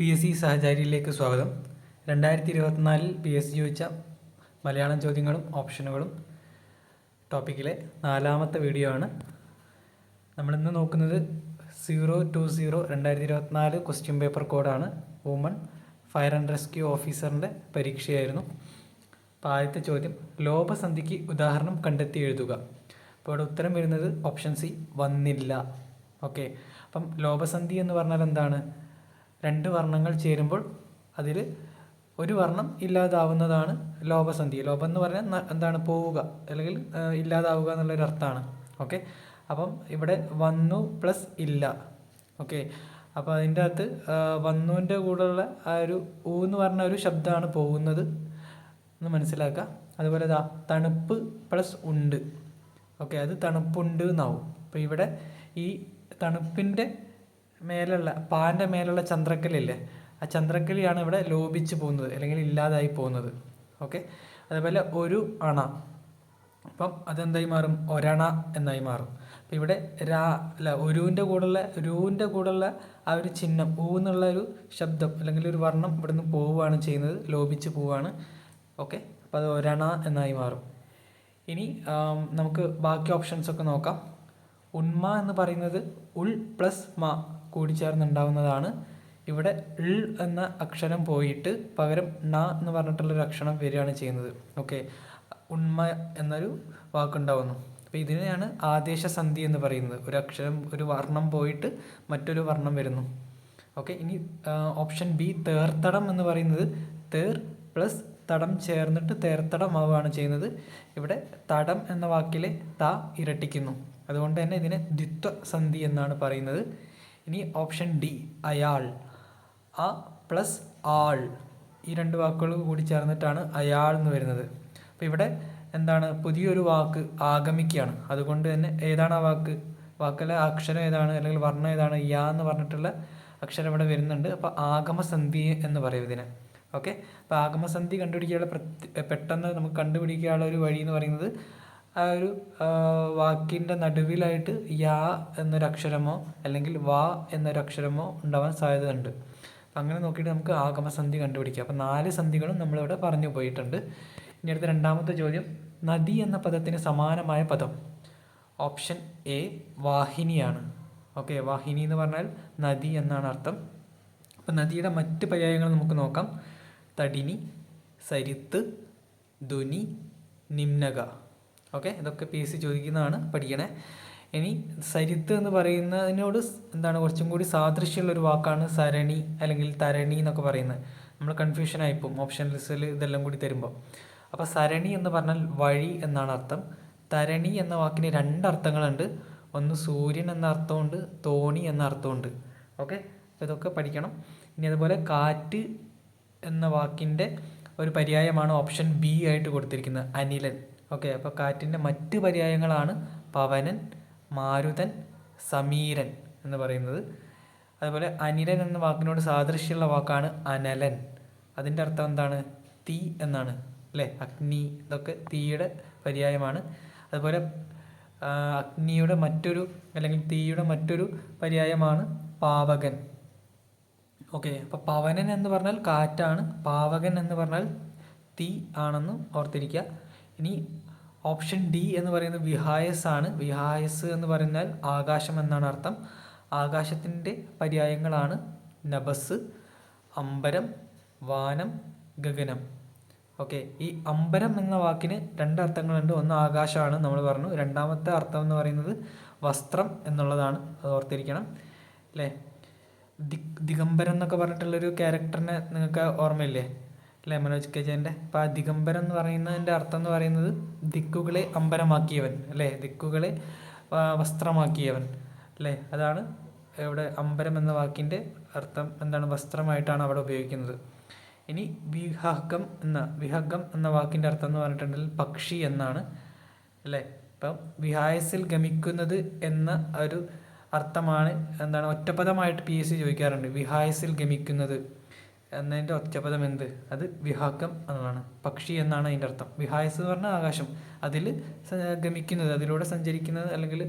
P S C സഹചാരിയിലേക്ക് സ്വാഗതം. രണ്ടായിരത്തി ഇരുപത്തിനാലിൽ പി എസ് സി ചോദിച്ച മലയാളം ചോദ്യങ്ങളും ഓപ്ഷനുകളും ടോപ്പിക്കിലെ നാലാമത്തെ വീഡിയോ ആണ്. നമ്മളിന്ന് നോക്കുന്നത് സീറോ ടു സീറോ രണ്ടായിരത്തി ഇരുപത്തിനാല് ക്വസ്റ്റ്യൻ പേപ്പർ കോഡാണ്. വുമൺ ഫയർ ആൻഡ് റെസ്ക്യൂ ഓഫീസറിന്റെ പരീക്ഷയായിരുന്നു. അപ്പോൾ ആദ്യത്തെ ചോദ്യം ലോപസന്ധിക്ക് ഉദാഹരണം കണ്ടെത്തി എഴുതുക. അപ്പോൾ ഇവിടെ ഉത്തരം വരുന്നത് ഓപ്ഷൻ സി വന്നില്ല. ഓക്കെ. അപ്പം ലോപസന്ധി എന്ന് പറഞ്ഞാൽ എന്താണ്? രണ്ട് വർണങ്ങൾ ചേരുമ്പോൾ അതിൽ ഒരു വർണം ഇല്ലാതാവുന്നതാണ് ലോപസന്ധി. ലോപം എന്ന് പറഞ്ഞാൽ എന്താണ് പോവുക അല്ലെങ്കിൽ ഇല്ലാതാവുക എന്നുള്ളൊരു അർത്ഥമാണ്. ഓക്കെ? അപ്പം ഇവിടെ വന്നു പ്ലസ് ഇല്ല. ഓക്കെ? അപ്പോൾ അതിന്റെ അകത്ത് വന്നുവിന്റെ കൂടെയുള്ള ആ ഒരു ഊ എന്ന് പറഞ്ഞ ഒരു ശബ്ദമാണ് പോകുന്നത്. എന്ന് മനസ്സിലാക്കുക. അതുപോലെ ഇതാ തണുപ്പ് പ്ലസ് ഉണ്ട്. ഓക്കെ? അത് തണുപ്പുണ്ട് എന്നാവും. അപ്പോൾ ഇവിടെ ഈ തണുപ്പിന്റെ മേലുള്ള പാന്റെ മേലുള്ള ചന്ദ്രക്കലില്ലേ ആ ചന്ദ്രക്കലിയാണ് ഇവിടെ ലോപിച്ച് പോകുന്നത് അല്ലെങ്കിൽ ഇല്ലാതായി പോകുന്നത്. ഓക്കെ? അതേപോലെ ഒരു അണ. അപ്പം അതെന്തായി മാറും? ഒരണ എന്നായി മാറും. അപ്പം ഇവിടെ രാ അല്ല ഒരുവിന്റെ കൂടെയുള്ള രൂവിന്റെ കൂടെയുള്ള ആ ഒരു ചിഹ്നം ഊ എന്നുള്ള ഒരു ശബ്ദം അല്ലെങ്കിൽ ഒരു വർണം ഇവിടെ നിന്ന് പോവുകയാണ് ചെയ്യുന്നത് ലോപിച്ച് പോവുകയാണ്. ഓക്കെ? അപ്പോൾ അത് ഒരണ എന്നായി മാറും. ഇനി നമുക്ക് ബാക്കി ഓപ്ഷൻസ് ഒക്കെ നോക്കാം. ഉണ്മ എന്ന് പറയുന്നത് ഉൾ പ്ലസ് മ. കൂടിച്ചേർന്നുണ്ടാവുന്നതാണ്. ഇവിടെ ൾ എന്ന അക്ഷരം പോയിട്ട് പകരം ണ എന്ന് പറഞ്ഞിട്ടുള്ളൊരു അക്ഷരം വരികയാണ് ചെയ്യുന്നത്. ഓക്കെ. ഉണ്മ എന്നൊരു വാക്കുണ്ടാവുന്നു. അപ്പോൾ ഇതിനെയാണ് ആദേശ സന്ധി എന്ന് പറയുന്നത്. ഒരു അക്ഷരം ഒരു വർണം പോയിട്ട് മറ്റൊരു വർണം വരുന്നു. ഓക്കെ. ഇനി ഓപ്ഷൻ ബി തേർത്തടം എന്ന് പറയുന്നത് തേർ പ്ലസ് തടം ചേർന്നിട്ട് തേർത്തടം ആവുകയാണ് ചെയ്യുന്നത്. ഇവിടെ തടം എന്ന വാക്കിലെ ത ഇരട്ടിക്കുന്നു. അതുകൊണ്ട് തന്നെ ഇതിനെ ദ്വിത്വ സന്ധി എന്നാണ് പറയുന്നത്. ഇനി ഓപ്ഷൻ ഡി അയാൾ. അ പ്ലസ് ആൾ. ഈ രണ്ട് വാക്കുകൾ കൂടി ചേർന്നിട്ടാണ് അയാൾ എന്ന് വരുന്നത്. അപ്പോൾ ഇവിടെ എന്താണ്? പുതിയൊരു വാക്ക് ആഗമിക്കുകയാണ്. അതുകൊണ്ട് തന്നെ ഏതാണ് ആ വാക്ക്? വാക്കിലെ അക്ഷരം ഏതാണ്? അല്ലെങ്കിൽ വർണം ഏതാണ്? യാ എന്ന് പറഞ്ഞിട്ടുള്ള അക്ഷരം ഇവിടെ വരുന്നുണ്ട്. അപ്പോൾ ആഗമസന്ധി എന്ന് പറയും ഇതിനെ. ഓക്കെ അപ്പോൾ ആഗമസന്ധി കണ്ടുപിടിക്കാനുള്ള പെട്ടെന്ന് നമുക്ക് കണ്ടുപിടിക്കാനുള്ള ഒരു വഴി എന്ന് പറയുന്നത് ആ ഒരു വാക്കിന്റെ നടുവിലായിട്ട് യാ എന്നൊരു അക്ഷരമോ അല്ലെങ്കിൽ വാ എന്നൊരു അക്ഷരമോ ഉണ്ടാവാൻ സാധ്യതയുണ്ട്. അങ്ങനെ നോക്കിയിട്ട് നമുക്ക് ആഗമസന്ധി കണ്ടുപിടിക്കാം. അപ്പോൾ നാല് സന്ധികളും നമ്മളിവിടെ പറഞ്ഞു പോയിട്ടുണ്ട്. ഇനി അടുത്ത രണ്ടാമത്തെ ചോദ്യം നദി എന്ന പദത്തിന് സമാനമായ പദം ഓപ്ഷൻ എ വാഹിനിയാണ്. ഓക്കെ വാഹിനി എന്ന് പറഞ്ഞാൽ നദി എന്നാണ് അർത്ഥം. അപ്പം നദിയുടെ മറ്റ് പര്യായങ്ങൾ നമുക്ക് നോക്കാം. തടിനി സരിത്ത് ധുനി നിമ്നക ഓക്കെ ഇതൊക്കെ പി എസ് സി ചോദിക്കുന്നതാണ് പഠിക്കണേ. ഇനി സരിത്ത് എന്ന് പറയുന്നതിനോട് എന്താണ് കുറച്ചും കൂടി സാദൃശ്യമുള്ള ഒരു വാക്കാണ് സരണി അല്ലെങ്കിൽ തരണി എന്നൊക്കെ പറയുന്നത്. നമ്മൾ കൺഫ്യൂഷൻ ആയിപ്പോവും ഓപ്ഷൻ ലിസ്റ്റിൽ ഇതെല്ലാം കൂടി തരുമ്പോൾ. അപ്പോൾ സരണി എന്ന് പറഞ്ഞാൽ വഴി എന്നാണ് അർത്ഥം. തരണി എന്ന വാക്കിന് രണ്ട് അർത്ഥങ്ങളുണ്ട്. ഒന്ന് സൂര്യൻ എന്ന അർത്ഥമുണ്ട് തോണി എന്ന അർത്ഥമുണ്ട്. ഓക്കെ അപ്പോൾ ഇതൊക്കെ പഠിക്കണം. ഇനി അതുപോലെ കാറ്റ് എന്ന വാക്കിന്റെ ഒരു പര്യായമാണ് ഓപ്ഷൻ ബി ആയിട്ട് കൊടുത്തിരിക്കുന്നത് അനിലൻ. ഓക്കെ അപ്പോൾ കാറ്റിന്റെ മറ്റ് പര്യായങ്ങളാണ് പവനൻ മാരുതൻ സമീരൻ എന്ന് പറയുന്നത്. അതുപോലെ അനിരൻ എന്ന വാക്കിനോട് സാദൃശ്യമുള്ള വാക്കാണ് അനലൻ. അതിന്റെ അർത്ഥം എന്താണ്? തീ എന്നാണ് അല്ലേ? അഗ്നി ഇതൊക്കെ തീയുടെ പര്യായമാണ്. അതുപോലെ അഗ്നിയുടെ മറ്റൊരു അല്ലെങ്കിൽ തീയുടെ മറ്റൊരു പര്യായമാണ് പാവകൻ. ഓക്കെ അപ്പോൾ പവനൻ എന്ന് പറഞ്ഞാൽ കാറ്റാണ് പാവകൻ എന്ന് പറഞ്ഞാൽ തീ ആണെന്ന് ഓർത്തിരിക്കുക. ഇനി ഓപ്ഷൻ ഡി എന്ന് പറയുന്നത് വിഹായസ് ആണ്. വിഹായസ് എന്ന് പറഞ്ഞാൽ ആകാശം എന്നാണ് അർത്ഥം. ആകാശത്തിന്റെ പര്യായങ്ങളാണ് നബസ് അമ്പരം വാനം ഗഗനം. ഓക്കെ ഈ അമ്പരം എന്ന വാക്കിന് രണ്ട് അർത്ഥങ്ങളുണ്ട്. ഒന്ന് ആകാശമാണ് നമ്മൾ പറഞ്ഞു. രണ്ടാമത്തെ അർത്ഥം എന്ന് പറയുന്നത് വസ്ത്രം എന്നുള്ളതാണ്. അത് ഓർത്തിരിക്കണം. അല്ലേ? ദിക് ദിഗംബരം എന്നൊക്കെ പറഞ്ഞിട്ടുള്ളൊരു ക്യാരക്ടറിനെ നിങ്ങൾക്ക് ഓർമ്മയില്ലേ? അല്ലേ മനോജ് കെജന്റെ അപ്പോൾ ആ ദിഗംബരം എന്ന് പറയുന്നതിന്റെ അർത്ഥം എന്ന് പറയുന്നത് ദിക്കുകളെ അമ്പരമാക്കിയവൻ അല്ലേ? ദിക്കുകളെ വസ്ത്രമാക്കിയവൻ അല്ലേ? അതാണ് ഇവിടെ അമ്പരം എന്ന വാക്കിന്റെ അർത്ഥം. എന്താണ്? വസ്ത്രമായിട്ടാണ് അവിടെ ഉപയോഗിക്കുന്നത്. ഇനി വിഹഗം എന്ന വിഹഗം എന്ന വാക്കിന്റെ അർത്ഥം എന്ന് പറഞ്ഞിട്ടുണ്ടെങ്കിൽ പക്ഷി എന്നാണ് അല്ലേ? ഇപ്പം വിഹായസിൽ ഗമിക്കുന്നത് എന്ന ഒരു അർത്ഥമാണ് എന്താണ്? ഒറ്റപ്പദമായിട്ട് പി എസ് സി ചോദിക്കാറുണ്ട്. വിഹായസിൽ ഗമിക്കുന്നത്. എന്നതിന്റെ ഒറ്റപദം എന്ത്? അത് വിഹാക്കം എന്നാണ് പക്ഷി എന്നാണ് അതിന്റെ അർത്ഥം. വിഹായസ് എന്ന് പറഞ്ഞാൽ ആകാശം. അതിൽ ഗമിക്കുന്നത് അതിലൂടെ സഞ്ചരിക്കുന്നത് അല്ലെങ്കിൽ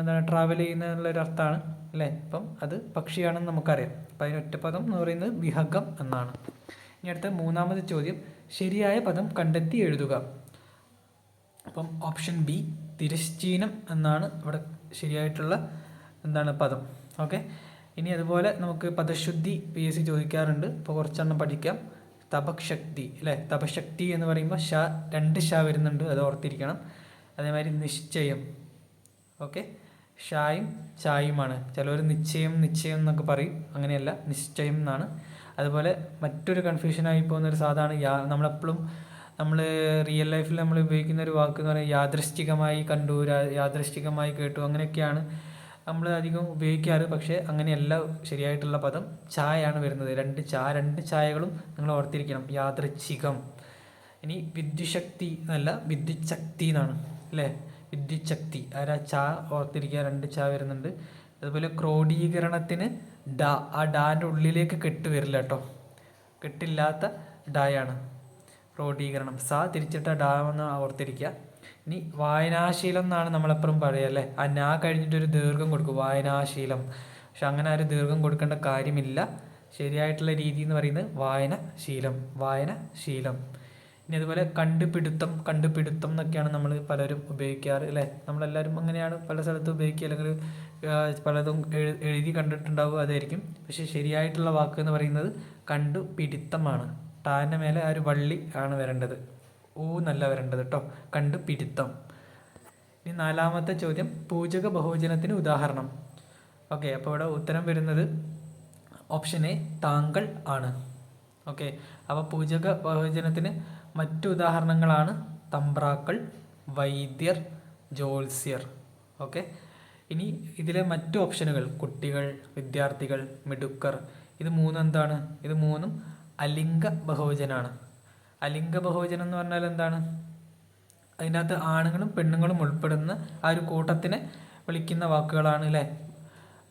എന്താണ് ട്രാവൽ ചെയ്യുന്ന എന്നുള്ളൊരു അർത്ഥമാണ് അല്ലേ? അപ്പം അത് പക്ഷിയാണെന്ന് നമുക്കറിയാം. അപ്പം അതിന് ഒറ്റപദം എന്ന് പറയുന്നത് വിഹഗം എന്നാണ്. ഇനി അടുത്ത മൂന്നാമത്തെ ചോദ്യം. ശരിയായ പദം കണ്ടെത്തി എഴുതുക. അപ്പം ഓപ്ഷൻ ബി തിരശ്ചീനം എന്നാണ് ഇവിടെ ശരിയായിട്ടുള്ള എന്താണ് പദം. ഓക്കെ? ഇനി അതുപോലെ നമുക്ക് പദശുദ്ധി പി എസ് സി ചോദിക്കാറുണ്ട്. അപ്പോൾ കുറച്ചെണ്ണം പഠിക്കാം. തപശക്തി അല്ലേ? തപശക്തി എന്ന് പറയുമ്പോൾ ഷ രണ്ട് ഷ വരുന്നുണ്ട്. അത് ഓർത്തിരിക്കണം. അതേമാതിരി നിശ്ചയം. ഓക്കെ? ഷായും ചായുമാണ്. ചിലവർ നിശ്ചയം നിശ്ചയം എന്നൊക്കെ പറയും. അങ്ങനെയല്ല. നിശ്ചയം എന്നാണ്. അതുപോലെ മറ്റൊരു കൺഫ്യൂഷനായി പോകുന്ന ഒരു യാ നമ്മളെപ്പോഴും നമ്മൾ റിയൽ ലൈഫിൽ നമ്മൾ ഉപയോഗിക്കുന്ന ഒരു വാക്ക് എന്ന് പറയുന്നത് യാദൃശ്ചികമായി കണ്ടു യാദൃശ്ചികമായി കേട്ടു അങ്ങനെയൊക്കെയാണ് നമ്മൾ അധികം ഉപയോഗിക്കാറ് പക്ഷേ അങ്ങനെയല്ല ശരിയായിട്ടുള്ള പദം. ചായയാണ് വരുന്നത്. രണ്ട് ചാ രണ്ട് ചായകളും നിങ്ങൾ ഓർത്തിരിക്കണം. യാദൃച്ഛികം. ഇനി വിദ്യുശക്തി എന്നല്ല വിദ്യുച്ഛക്തി എന്നാണ് അല്ലേ? വിദ്യുച്ഛക്തി. ആരാ ചാ ഓർത്തിരിക്കുക? രണ്ട് ചാ വരുന്നുണ്ട്. അതുപോലെ ക്രോഡീകരണത്തിന് ഡ. ആ ഡാന്റെ ഉള്ളിലേക്ക് കെട്ട് വരില്ല കേട്ടോ. കെട്ടില്ലാത്ത ഡായാണ് ക്രോഡീകരണം. സ തിരിച്ചിട്ട എന്ന് ഓർത്തിരിക്കുക. ഇനി വായനാശീലം എന്നാണ് നമ്മളെപ്പോഴും പറയുക അല്ലേ? ആ നാ കഴിഞ്ഞിട്ടൊരു ദീർഘം കൊടുക്കും വായനാശീലം. പക്ഷെ അങ്ങനെ ഒരു ദീർഘം കൊടുക്കേണ്ട കാര്യമില്ല. ശരിയായിട്ടുള്ള രീതി എന്ന് പറയുന്നത് വായനശീലം വായനശീലം. ഇനി അതുപോലെ കണ്ടുപിടുത്തം കണ്ടുപിടുത്തം എന്നൊക്കെയാണ് നമ്മൾ പലരും ഉപയോഗിക്കാറ് അല്ലേ? നമ്മളെല്ലാവരും അങ്ങനെയാണ് പല സ്ഥലത്തും ഉപയോഗിക്കുക അല്ലെങ്കിൽ പലതും എഴുതി കണ്ടിട്ടുണ്ടാവും അതായിരിക്കും. പക്ഷെ ശരിയായിട്ടുള്ള വാക്ക് എന്ന് പറയുന്നത് കണ്ടുപിടുത്തമാണ്. ടാന്റെ മേലെ ആ ഒരു വള്ളി ആണ് വരേണ്ടത്. ഊ നല്ല വരേണ്ടത് കേട്ടോ കണ്ട് പിടിത്തം ഇനി നാലാമത്തെ ചോദ്യം പൂജക ബഹുവചനത്തിന് ഉദാഹരണം. ഓക്കെ അപ്പോൾ ഇവിടെ ഉത്തരം വരുന്നത് ഓപ്ഷൻ എ താങ്കൾ ആണ്. ഓക്കെ അപ്പോൾ പൂജക ബഹുവചനത്തിന് മറ്റു ഉദാഹരണങ്ങളാണ് തമ്പ്രാക്കൾ വൈദ്യർ ജ്യോത്സ്യർ ഓക്കെ ഇനി ഇതിലെ മറ്റു ഓപ്ഷനുകൾ കുട്ടികൾ വിദ്യാർത്ഥികൾ മിടുക്കർ ഇത് മൂന്നെന്താണ് ഇത് മൂന്നും അലിംഗ ബഹുവചനാണ്. അലിംഗ ബഹുവചനം എന്ന് പറഞ്ഞാൽ എന്താണ്? അതിനകത്ത് ആണുങ്ങളും പെണ്ണുങ്ങളും ഉൾപ്പെടുന്ന ആ ഒരു കൂട്ടത്തിനെ വിളിക്കുന്ന വാക്കുകളാണ് അല്ലേ?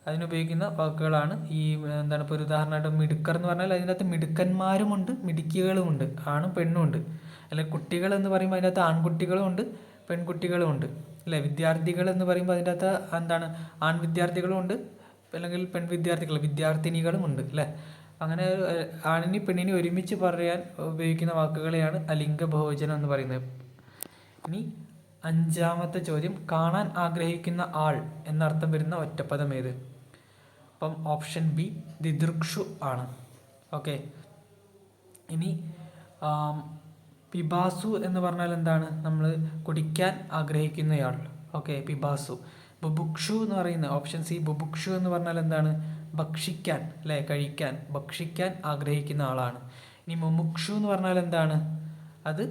അതിനുപയോഗിക്കുന്ന വാക്കുകളാണ് ഈ എന്താണ് ഇപ്പോൾ ഒരു ഉദാഹരണമായിട്ട് മിടുക്കർ എന്ന് പറഞ്ഞാൽ അതിനകത്ത് മിടുക്കന്മാരുമുണ്ട് മിടുക്കികളുമുണ്ട് ആണും പെണ്ണും ഉണ്ട്. അല്ലെ കുട്ടികൾ എന്ന് പറയുമ്പോൾ അതിനകത്ത് ആൺകുട്ടികളും ഉണ്ട് പെൺകുട്ടികളും ഉണ്ട്. അല്ലേ വിദ്യാർത്ഥികൾ എന്ന് പറയുമ്പോൾ അതിന്റെ അകത്ത് എന്താണ്? ആൺ വിദ്യാർത്ഥികളും ഉണ്ട് അല്ലെങ്കിൽ പെൺ വിദ്യാർത്ഥികൾ വിദ്യാർത്ഥിനികളും ഉണ്ട് അല്ലേ? അങ്ങനെ ആണിനി പെണ്ണിനെ ഒരുമിച്ച് പറയാൻ ഉപയോഗിക്കുന്ന വാക്കുകളെയാണ് അലിംഗ ബഹുവചനം എന്ന് പറയുന്നത്. ഇനി അഞ്ചാമത്തെ ചോദ്യം കാണാൻ ആഗ്രഹിക്കുന്ന ആൾ എന്നർത്ഥം വരുന്ന ഒറ്റപ്പദം ഏത്? അപ്പം ഓപ്ഷൻ ബി ദിദൃക്ഷു ആണ്. ഓക്കെ. ഇനി പിബാസു എന്ന് പറഞ്ഞാൽ എന്താണ്? നമ്മൾ കുടിക്കാൻ ആഗ്രഹിക്കുന്നയാൾ. ഓക്കെ പിബാസു. ബുബുക്ഷു എന്ന് പറയുന്ന ഓപ്ഷൻ സി ബുബുക്ഷു എന്ന് പറഞ്ഞാൽ എന്താണ്? ഭക്ഷിക്കാൻ അല്ലേ? കഴിക്കാൻ ഭക്ഷിക്കാൻ ആഗ്രഹിക്കുന്ന ആളാണ്. ഇനി മുമുക്ഷു എന്ന് പറഞ്ഞാൽ എന്താണ്? അത്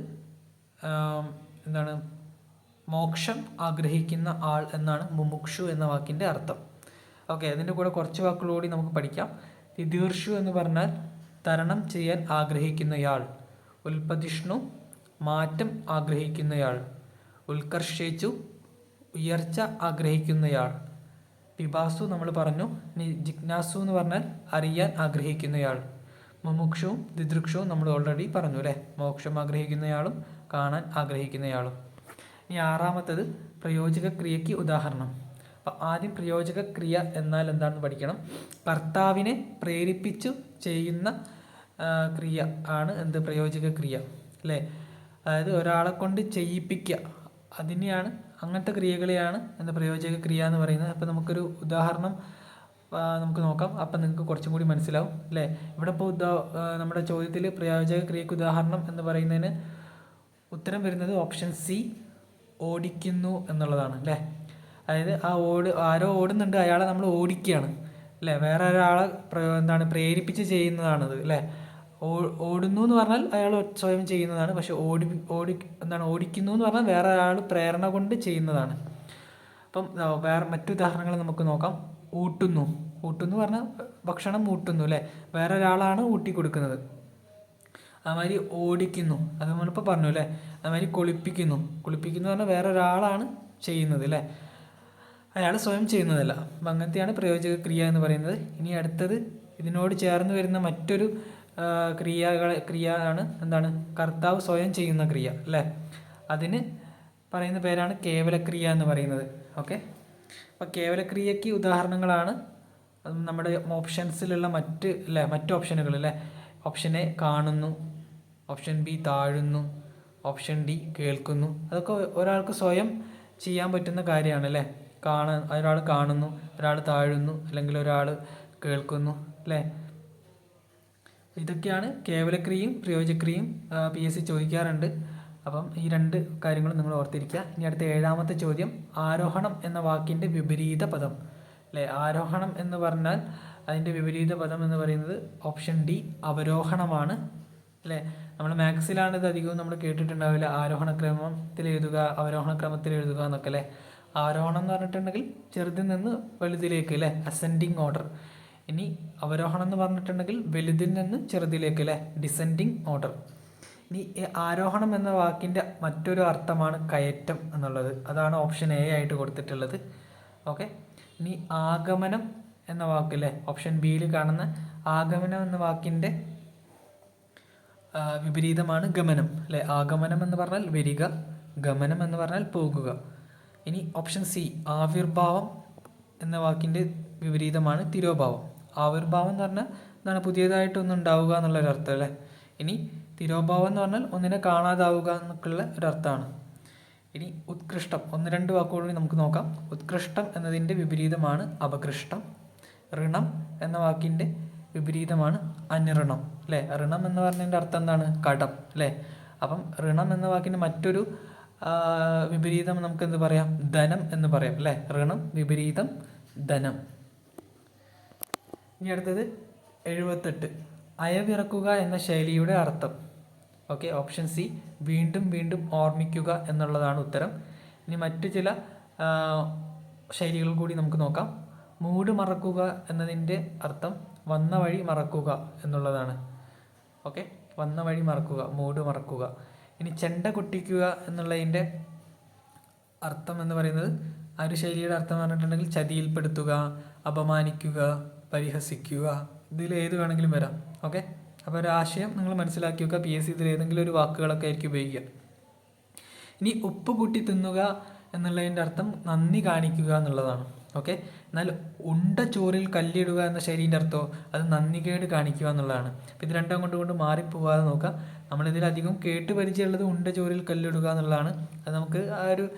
എന്താണ്? മോക്ഷം ആഗ്രഹിക്കുന്ന ആൾ എന്നാണ് മുമുക്ഷു എന്ന വാക്കിന്റെ അർത്ഥം. ഓക്കെ അതിന്റെ കൂടെ കുറച്ച് വാക്കുകളോടി നമുക്ക് പഠിക്കാം. തിദീർഷു എന്ന് പറഞ്ഞാൽ തരണം ചെയ്യാൻ ആഗ്രഹിക്കുന്നയാൾ. ഉൽപ്പതിഷ്ണു മാറ്റം ആഗ്രഹിക്കുന്നയാൾ. ഉത്കർഷിച്ചു ഉയർച്ച ആഗ്രഹിക്കുന്നയാൾ. പിബാസു നമ്മൾ പറഞ്ഞു ജിജ്ഞാസു എന്ന് പറഞ്ഞാൽ അറിയാൻ ആഗ്രഹിക്കുന്നയാൾ. മുമുക്ഷവും ദിദൃക്ഷവും നമ്മൾ ഓൾറെഡി പറഞ്ഞു അല്ലേ? മോക്ഷം ആഗ്രഹിക്കുന്നയാളും കാണാൻ ആഗ്രഹിക്കുന്നയാളും. ഇനി ആറാമത്തത് പ്രയോജക ക്രിയയ്ക്ക് ഉദാഹരണം. അപ്പം ആദ്യം പ്രയോജക ക്രിയ എന്നാൽ എന്താണെന്ന് പഠിക്കണം. കർത്താവിനെ പ്രേരിപ്പിച്ചു ചെയ്യുന്ന ക്രിയ ആണ് എന്ത്? പ്രയോജക ക്രിയ അല്ലേ? അതായത് ഒരാളെ കൊണ്ട് ചെയ്യിപ്പിക്കുക. അതിനെയാണ് അങ്ങനത്തെ ക്രിയകളെയാണ് എന്താ പ്രയോജക ക്രിയ എന്ന് പറയുന്നത്. അപ്പോൾ നമുക്കൊരു ഉദാഹരണം നമുക്ക് നോക്കാം. അപ്പം നിങ്ങൾക്ക് കുറച്ചും കൂടി മനസ്സിലാവും അല്ലേ? ഇവിടെ ഇപ്പോൾ ഉദാ നമ്മുടെ ചോദ്യത്തിൽ പ്രയോജക ക്രിയക്ക് ഉദാഹരണം എന്ന് പറയുന്നതിന് ഉത്തരം വരുന്നത് ഓപ്ഷൻ സി ഓടിക്കുന്നു എന്നുള്ളതാണ് അല്ലേ? അതായത് ആ ഓട് ആരോ ഓടുന്നുണ്ട് അയാളെ നമ്മൾ ഓടിക്കുകയാണ് അല്ലേ? വേറെ ഒരാളെ എന്താണ് പ്രേരിപ്പിച്ച് ചെയ്യുന്നതാണത് അല്ലേ? ഓടുന്നു എന്ന് പറഞ്ഞാൽ അയാൾ സ്വയം ചെയ്യുന്നതാണ്. പക്ഷെ ഓടി ഓടി എന്താണ് ഓടിക്കുന്നു എന്ന് പറഞ്ഞാൽ വേറെ ഒരാൾ പ്രേരണ കൊണ്ട് ചെയ്യുന്നതാണ്. അപ്പം വേറെ മറ്റു ഉദാഹരണങ്ങൾ നമുക്ക് നോക്കാം. ഊട്ടുന്നു. ഊട്ടുന്നു പറഞ്ഞാൽ ഭക്ഷണം ഊട്ടുന്നു അല്ലേ? വേറെ ഒരാളാണ് ഊട്ടി കൊടുക്കുന്നത്. അതുമാതിരി ഓടിക്കുന്നു. അത് നമ്മളിപ്പോൾ പറഞ്ഞു അല്ലേ? അതുമാതിരി കുളിപ്പിക്കുന്നു. കുളിപ്പിക്കുന്നു പറഞ്ഞാൽ വേറെ ഒരാളാണ് ചെയ്യുന്നത് അല്ലേ? അയാൾ സ്വയം ചെയ്യുന്നതല്ല. അപ്പം അങ്ങനത്തെയാണ് പ്രയോജക ക്രിയ എന്ന് പറയുന്നത്. ഇനി അടുത്തത് ഇതിനോട് ചേർന്ന് വരുന്ന മറ്റൊരു ക്രിയകൾ ക്രിയ ആണ് എന്താണ്? കർത്താവ് സ്വയം ചെയ്യുന്ന ക്രിയ അല്ലേ? അതിന് പറയുന്ന പേരാണ് കേവലക്രിയ എന്ന് പറയുന്നത്. ഓക്കെ? അപ്പോൾ കേവലക്രിയയ്ക്ക് ഉദാഹരണങ്ങളാണ്. നമ്മുടെ ഓപ്ഷൻസിലുള്ള മറ്റ് അല്ലേ മറ്റ് ഓപ്ഷനുകൾ അല്ലേ? ഓപ്ഷൻ എ കാണുന്നു ഓപ്ഷൻ ബി താഴുന്നു ഓപ്ഷൻ ഡി കേൾക്കുന്നു. അതൊക്കെ ഒരാൾക്ക് സ്വയം ചെയ്യാൻ പറ്റുന്ന കാര്യമാണ് അല്ലേ? കാണാൻ ഒരാൾ കാണുന്നു ഒരാൾ താഴുന്നു അല്ലെങ്കിൽ ഒരാൾ കേൾക്കുന്നു അല്ലേ? ഇതൊക്കെയാണ് കേവലക്രിയയും പ്രയോജക്രിയയും പി എസ് സി ചോദിക്കാറുണ്ട്. അപ്പം ഈ രണ്ട് കാര്യങ്ങളും നിങ്ങൾ ഓർത്തിരിക്കുക. ഇനി അടുത്ത ഏഴാമത്തെ ചോദ്യം ആരോഹണം എന്ന വാക്കിന്റെ വിപരീത പദം. അല്ലേ? ആരോഹണം എന്ന് പറഞ്ഞാൽ അതിന്റെ വിപരീത പദം എന്ന് പറയുന്നത് ഓപ്ഷൻ ഡി അവരോഹണമാണ്. അല്ലേ? നമ്മൾ മാത്സിലാണ് ഇത് അധികവും നമ്മൾ കേട്ടിട്ടുണ്ടാവില്ല. ആരോഹണ ക്രമത്തിൽ എഴുതുക അവരോഹണ ക്രമത്തിൽ എഴുതുക എന്നൊക്കെ അല്ലേ? ആരോഹണം എന്ന് പറഞ്ഞിട്ടുണ്ടെങ്കിൽ ചെറുതിൽ നിന്ന് വലുതിലേക്ക് അല്ലേ? Ascending order. ഇനി അവരോഹണം എന്ന് പറഞ്ഞിട്ടുണ്ടെങ്കിൽ വലുതിൽ നിന്ന് ചെറുതിലേക്ക് അല്ലേ? ഡിസെൻഡിങ് ഓർഡർ ഇനി ആരോഹണം എന്ന വാക്കിന്റെ മറ്റൊരു അർത്ഥമാണ് കയറ്റം എന്നുള്ളത്. അതാണ് ഓപ്ഷൻ എ ആയിട്ട് കൊടുത്തിട്ടുള്ളത്. ഓക്കെ ഇനി ആഗമനം എന്ന വാക്ക് അല്ലേ? ഓപ്ഷൻ ബിയിൽ കാണുന്ന ആഗമനം എന്ന വാക്കിന്റെ വിപരീതമാണ് ഗമനം അല്ലെ? ആഗമനം എന്ന് പറഞ്ഞാൽ വരിക ഗമനം എന്ന് പറഞ്ഞാൽ പോകുക. ഇനി ഓപ്ഷൻ സി ആവിർഭാവം എന്ന വാക്കിന്റെ വിപരീതമാണ് തിരോഭാവം. ആവിർഭാവം എന്ന് പറഞ്ഞാൽ എന്താണ് പുതിയതായിട്ടൊന്നും ഉണ്ടാവുക എന്നുള്ളൊരു അർത്ഥം അല്ലേ? ഇനി തിരോഭാവം എന്ന് പറഞ്ഞാൽ ഒന്നിനെ കാണാതാവുക എന്നൊക്കെയുള്ള ഒരർത്ഥമാണ് ഇനി ഉത്കൃഷ്ടം ഒന്ന് രണ്ട് വാക്കുകൂടി നമുക്ക് നോക്കാം. ഉത്കൃഷ്ടം എന്നതിന്റെ വിപരീതമാണ് അപകൃഷ്ടം. ഋണം എന്ന വാക്കിന്റെ വിപരീതമാണ് അനുഋണം അല്ലേ? ഋണം എന്ന് പറഞ്ഞതിന്റെ അർത്ഥം എന്താണ്? കടം അല്ലേ? അപ്പം ഋണം എന്ന വാക്കിന്റെ മറ്റൊരു വിപരീതം നമുക്ക് എന്ത് പറയാം? ധനം എന്ന് പറയാം അല്ലേ? ഋണം വിപരീതം ധനം. ഇനി അടുത്തത് എഴുപത്തെട്ട്. അയവിറക്കുക എന്ന ശൈലിയുടെ അർത്ഥം. ഓക്കെ ഓപ്ഷൻ സി വീണ്ടും വീണ്ടും ഓർമ്മിക്കുക എന്നുള്ളതാണ് ഉത്തരം. ഇനി മറ്റു ചില ശൈലികൾ കൂടി നമുക്ക് നോക്കാം. മൂട് മറക്കുക എന്നതിന്റെ അർത്ഥം വന്ന വഴി മറക്കുക എന്നുള്ളതാണ്. ഓക്കെ വന്ന വഴി മറക്കുക മൂട് മറക്കുക. ഇനി ചെണ്ട കൊട്ടിക്കുക എന്നുള്ളതിന്റെ അർത്ഥം എന്ന് പറയുന്നത് ആ ഒരു ശൈലിയുടെ അർത്ഥം പറഞ്ഞിട്ടുണ്ടെങ്കിൽ ചതിയിൽപ്പെടുത്തുക അപമാനിക്കുക പരിഹസിക്കുക. ഇതിൽ ഏത് വേണമെങ്കിലും വരാം. ഓക്കെ? അപ്പോൾ ഒരു ആശയം നിങ്ങൾ മനസ്സിലാക്കി വെക്കുക. പി എസ് സി ഇതിൽ ഏതെങ്കിലും ഒരു വാക്കുകളൊക്കെ ആയിരിക്കും ഉപയോഗിക്കുക. ഇനി ഉപ്പ് കൂട്ടി തിന്നുക എന്നുള്ളതിന്റെ അർത്ഥം നന്ദി കാണിക്കുക എന്നുള്ളതാണ്. ഓക്കെ? എന്നാൽ ഉണ്ട ചോറിൽ കല്ലിടുക എന്ന ശൈലീന്റെ അർത്ഥമോ? അത് നന്ദികേട് കാണിക്കുക എന്നുള്ളതാണ്. അപ്പം ഇത് രണ്ടും കൊണ്ട് കൊണ്ട് മാറിപ്പോകാതെ നോക്കാം. നമ്മളിതിലധികം കേട്ട് പരിചയമുള്ളത് ഉണ്ട ചോറിൽ കല്ലിടുക എന്നുള്ളതാണ്. അത് നമുക്ക് ആ ഒരു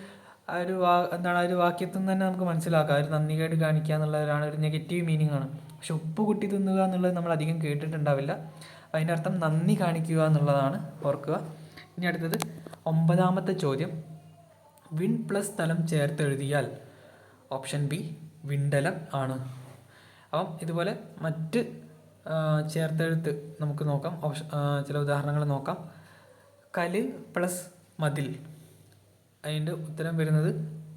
ആ ഒരു വാ എന്താണ് ആ ഒരു വാക്യത്തിൽ നിന്ന് തന്നെ നമുക്ക് മനസ്സിലാക്കാം. ഒരു നന്ദികേട് കാണിക്കുക എന്നുള്ളതാണ് ഒരു നെഗറ്റീവ് മീനിങ് ആണ്. പക്ഷെ ഉപ്പ് കുട്ടി തിന്നുക എന്നുള്ളത് നമ്മൾ അധികം കേട്ടിട്ടുണ്ടാവില്ല. അതിന്റെ അർത്ഥം നന്ദി കാണിക്കുക എന്നുള്ളതാണ്. ഓർക്കുക. ഇനി അടുത്തത് ഒമ്പതാമത്തെ ചോദ്യം. വിൺ പ്ലസ് സ്ഥലം ചേർത്തെഴുതിയാൽ ഓപ്ഷൻ ബി വിണ്ടലം ആണ്. അപ്പം ഇതുപോലെ മറ്റ് ചേർത്തെഴുത്ത് നമുക്ക് നോക്കാം. ചില ഉദാഹരണങ്ങൾ നോക്കാം. കൽ പ്ലസ് മതിൽ. അതിന്റെ ഉത്തരം വരുന്നത്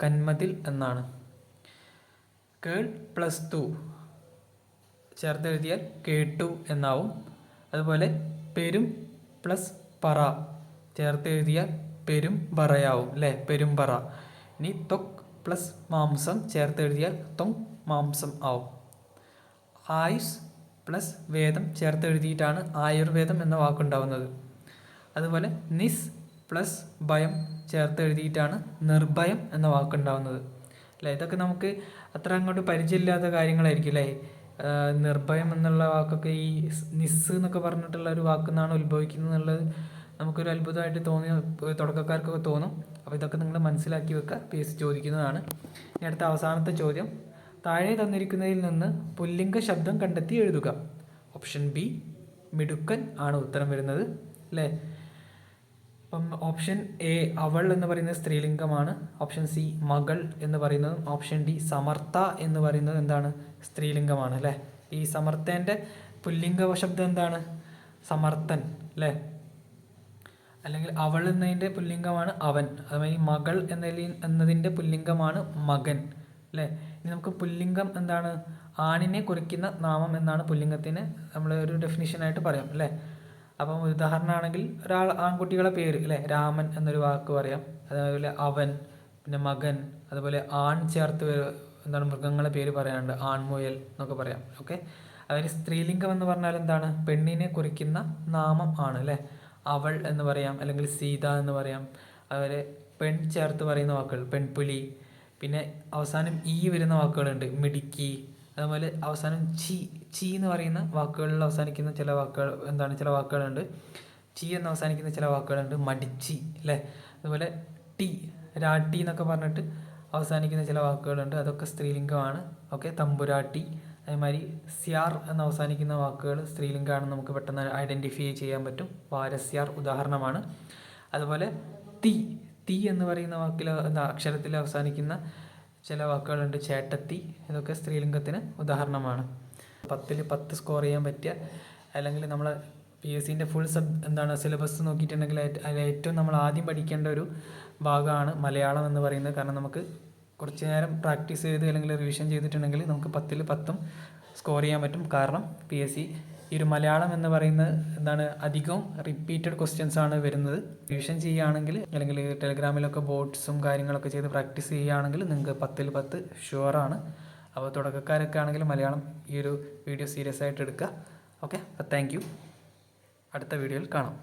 കന്മതിൽ എന്നാണ്. കേൾ പ്ലസ് ടു. ചേർത്തെഴുതിയാൽ കേട്ടു എന്നാവും. അതുപോലെ പെരും പ്ലസ് പറ. ചേർത്തെഴുതിയാൽ പെരും പറയാവും അല്ലേ? പറ. ഇനി തൊക് പ്ലസ് മാംസം ചേർത്തെഴുതിയാൽ തൊങ് മാംസം ആവും. ആയുസ് പ്ലസ് വേദം ചേർത്തെഴുതിയിട്ടാണ് ആയുർവേദം എന്ന വാക്കുണ്ടാവുന്നത്. അതുപോലെ നിസ് പ്ലസ് ഭയം ചേർത്ത് എഴുതിയിട്ടാണ് നിർഭയം എന്ന വാക്കുണ്ടാവുന്നത്. അല്ലേ? ഇതൊക്കെ നമുക്ക് അത്ര അങ്ങോട്ട് പരിചയമില്ലാത്ത കാര്യങ്ങളായിരിക്കും അല്ലേ? നിർഭയം എന്നുള്ള വാക്കൊക്കെ ഈ നിസ് എന്നൊക്കെ പറഞ്ഞിട്ടുള്ള ഒരു വാക്കിൽ നിന്നാണ് ഉത്ഭവിക്കുന്നത് എന്നുള്ളത് നമുക്കൊരു അത്ഭുതമായിട്ട് തോന്നിയ തുടക്കക്കാർക്കൊക്കെ തോന്നും. അപ്പോൾ ഇതൊക്കെ നിങ്ങൾ മനസ്സിലാക്കി വെക്കുക. പി എസ് ചോദിക്കുന്നതാണ്. ഇനി അടുത്ത അവസാനത്തെ ചോദ്യം. താഴെ തന്നിരിക്കുന്നതിൽ നിന്ന് പുല്ലിംഗ ശബ്ദം കണ്ടെത്തി എഴുതുക. ഓപ്ഷൻ ബി മിടുക്കൻ ആണ് ഉത്തരം വരുന്നത്. അല്ലേ? അപ്പം ഓപ്ഷൻ എ അവൾ എന്ന് പറയുന്നത് സ്ത്രീലിംഗമാണ്. ഓപ്ഷൻ സി മകൾ എന്ന് പറയുന്നതും. ഓപ്ഷൻ ഡി സമർത്ഥ എന്ന് പറയുന്നത് എന്താണ്? സ്ത്രീലിംഗമാണ് അല്ലേ? ഈ സമർത്ഥേന്റെ പുല്ലിംഗ ശബ്ദം എന്താണ്? സമർത്ഥൻ അല്ലേ? അല്ലെങ്കിൽ അവൾ എന്നതിന്റെ പുല്ലിംഗമാണ് അവൻ. അതുമാതിരി മകൾ എന്നതിൽ എന്നതിന്റെ പുല്ലിംഗമാണ് മകൻ അല്ലേ? ഇനി നമുക്ക് പുല്ലിംഗം എന്താണ്? ആണിനെ കുറിക്കുന്ന നാമം എന്നാണ് പുല്ലിംഗത്തിന് നമ്മൾ ഒരു ഡെഫിനിഷനായിട്ട് പറയാം അല്ലേ? അപ്പം ഉദാഹരണമാണെങ്കിൽ ഒരാൾ ആൺകുട്ടികളെ പേര് അല്ലേ? രാമൻ എന്നൊരു വാക്ക് പറയാം. അതേപോലെ അവൻ പിന്നെ മകൻ അതുപോലെ ആൺ ചേർത്ത് എന്താണ് മൃഗങ്ങളെ പേര് പറയാനുണ്ട്. ആൺമുയൽ എന്നൊക്കെ പറയാം. ഓക്കെ? അതായത് സ്ത്രീലിംഗം എന്ന് പറഞ്ഞാൽ എന്താണ്? പെണ്ണിനെ കുറിക്കുന്ന നാമം ആണ് അല്ലേ? അവൾ എന്ന് പറയാം. അല്ലെങ്കിൽ സീത എന്ന് പറയാം. അതുപോലെ പെൺ ചേർത്ത് പറയുന്ന വാക്കുകൾ പെൺപുലി. പിന്നെ അവസാനം ഈ വരുന്ന വാക്കുകളുണ്ട്. മിടുക്കി അതുപോലെ അവസാനം ചി ചി എന്ന് പറയുന്ന വാക്കുകളിൽ അവസാനിക്കുന്ന ചില വാക്കുകൾ എന്താണ്? ചില വാക്കുകളുണ്ട്. ചി എന്ന് അവസാനിക്കുന്ന ചില വാക്കുകളുണ്ട്. മടിച്ചി അല്ലേ? അതുപോലെ ടി രാട്ടി എന്നൊക്കെ പറഞ്ഞിട്ട് അവസാനിക്കുന്ന ചില വാക്കുകളുണ്ട്. അതൊക്കെ സ്ത്രീലിംഗമാണ്. ഓക്കെ തമ്പുരാട്ടി അതേമാതിരി സ്യാർ എന്ന് അവസാനിക്കുന്ന വാക്കുകൾ സ്ത്രീലിംഗമാണെന്ന് നമുക്ക് പെട്ടെന്ന് ഐഡന്റിഫൈ ചെയ്യാൻ പറ്റും. വാരസ്യാർ ഉദാഹരണമാണ്. അതുപോലെ തീ തീ എന്ന് പറയുന്ന വാക്കിൽ എന്താ? അക്ഷരത്തിൽ അവസാനിക്കുന്ന ചില വാക്കുകളുണ്ട് ചേട്ടത്തി ഇതൊക്കെ സ്ത്രീലിംഗത്തിന് ഉദാഹരണമാണ്. പത്തിൽ പത്ത് സ്കോർ ചെയ്യാൻ പറ്റിയ അല്ലെങ്കിൽ നമ്മൾ പി എസ് സിന്റെ ഫുൾ സബ് എന്താണ് സിലബസ് നോക്കിയിട്ടുണ്ടെങ്കിൽ അതിൽ ഏറ്റവും നമ്മൾ ആദ്യം പഠിക്കേണ്ട ഒരു ഭാഗമാണ് മലയാളം എന്ന് പറയുന്നത്. കാരണം നമുക്ക് കുറച്ച് നേരം പ്രാക്ടീസ് ചെയ്ത് അല്ലെങ്കിൽ റിവിഷൻ ചെയ്തിട്ടുണ്ടെങ്കിൽ നമുക്ക് പത്തിൽ പത്തും സ്കോർ ചെയ്യാൻ പറ്റും. കാരണം പി എസ് സി ഈ ഒരു മലയാളം എന്ന് പറയുന്നത് എന്താണ് അധികം റിപ്പീറ്റഡ് ക്വസ്റ്റ്യൻസ് ആണ് വരുന്നത്. റിവിഷൻ ചെയ്യുകയാണെങ്കിൽ അല്ലെങ്കിൽ ടെലിഗ്രാമിലൊക്കെ ബോട്ട്സും കാര്യങ്ങളൊക്കെ ചെയ്ത് പ്രാക്ടീസ് ചെയ്യുകയാണെങ്കിൽ നിങ്ങൾക്ക് പത്തിൽ പത്ത് ഷുവറാണ് അപ്പോൾ തുടക്കക്കാരൊക്കെ ആണെങ്കിൽ മലയാളം ഈ ഒരു വീഡിയോ സീരിയസ് ആയിട്ട് എടുക്കുക. ഓക്കെ അപ്പോൾ താങ്ക് അടുത്ത വീഡിയോയിൽ കാണാം.